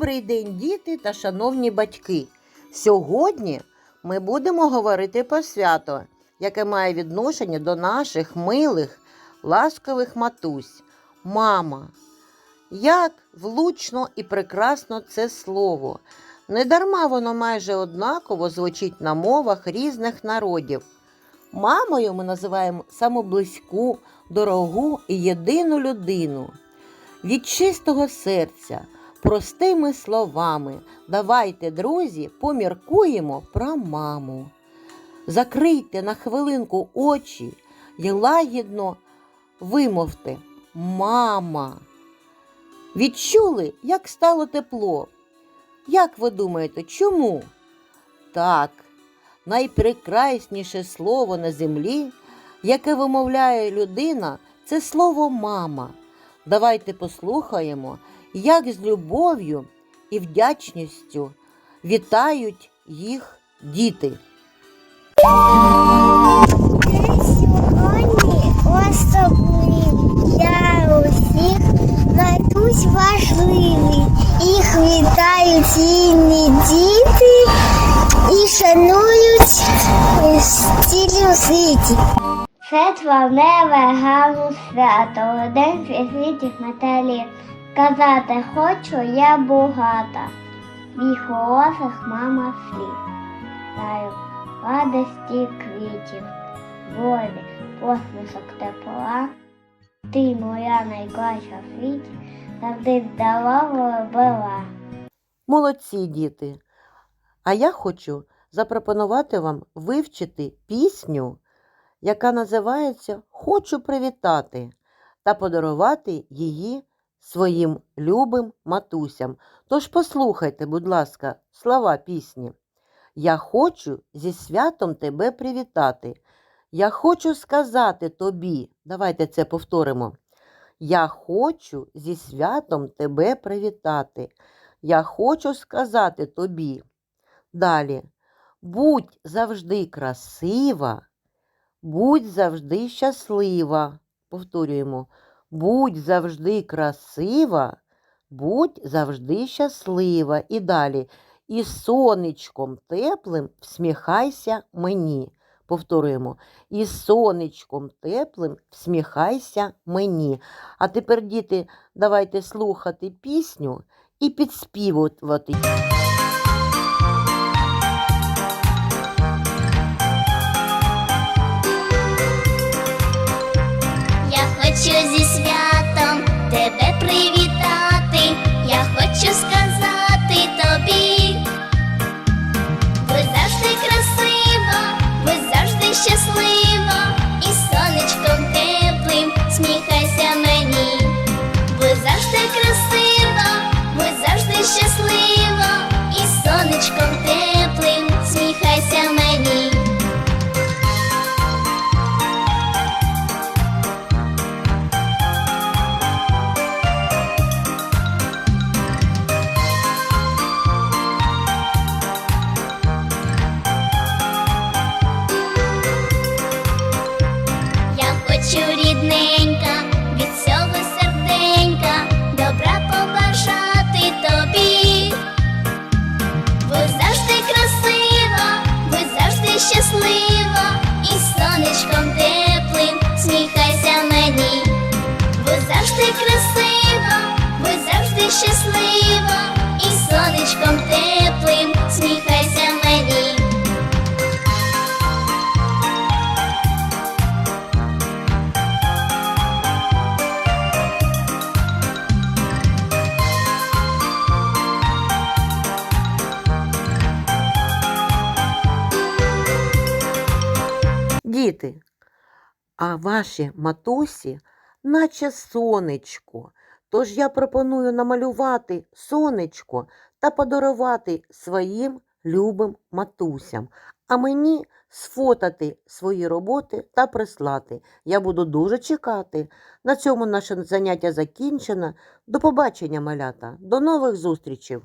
день, діти та шановні батьки! Сьогодні ми будемо говорити про свято, яке має відношення до наших милих, ласкових матусь. Мама. Як влучно і прекрасно це слово. Недарма воно майже однаково звучить на мовах різних народів. Мамою ми називаємо саму близьку, дорогу і єдину людину. Від чистого серця, простими словами, давайте, друзі, поміркуємо про маму. Закрийте на хвилинку очі і лагідно вимовте Мама. Відчули, як стало тепло? Як ви думаєте, чому? Так, найпрекрасніше слово на землі, яке вимовляє людина, це слово мама. Давайте послухаємо, як з любов'ю і вдячністю вітають їх діти. Сьогодні особливий усіх матусь важливий. Їх вітають цінні діти і шанують стілі світі. Це травневе гарне свято, день святих Наталі. Казати хочу я багата, мій голосах мама слів. Даю радості квітів, волі, посмішок тепла. Ти моя найкраща в світі, завжди здорова була. Молодці діти! А я хочу запропонувати вам вивчити пісню, яка називається Хочу привітати та подарувати її своїм любим матусям. Тож послухайте, будь ласка, слова пісні. Я хочу зі святом тебе привітати. Я хочу сказати тобі. Давайте це повторимо. Я хочу зі святом тебе привітати. Я хочу сказати тобі. Далі. Будь завжди красива, будь завжди щаслива. Повторюємо. Будь завжди красива, будь завжди щаслива. І далі. І сонечком теплим всміхайся мені. Повторюємо. І сонечком теплим всміхайся мені. А тепер, діти, давайте слухати пісню і підспівувати. Зі святом сонечком теплим сміхайся мені. Діти, а ваші матусі, наче сонечко. Тож я пропоную намалювати сонечко та подарувати своїм любим матусям, а мені сфотати свої роботи та прислати. Я буду дуже чекати. На цьому наше заняття закінчено. До побачення, малята. До нових зустрічей!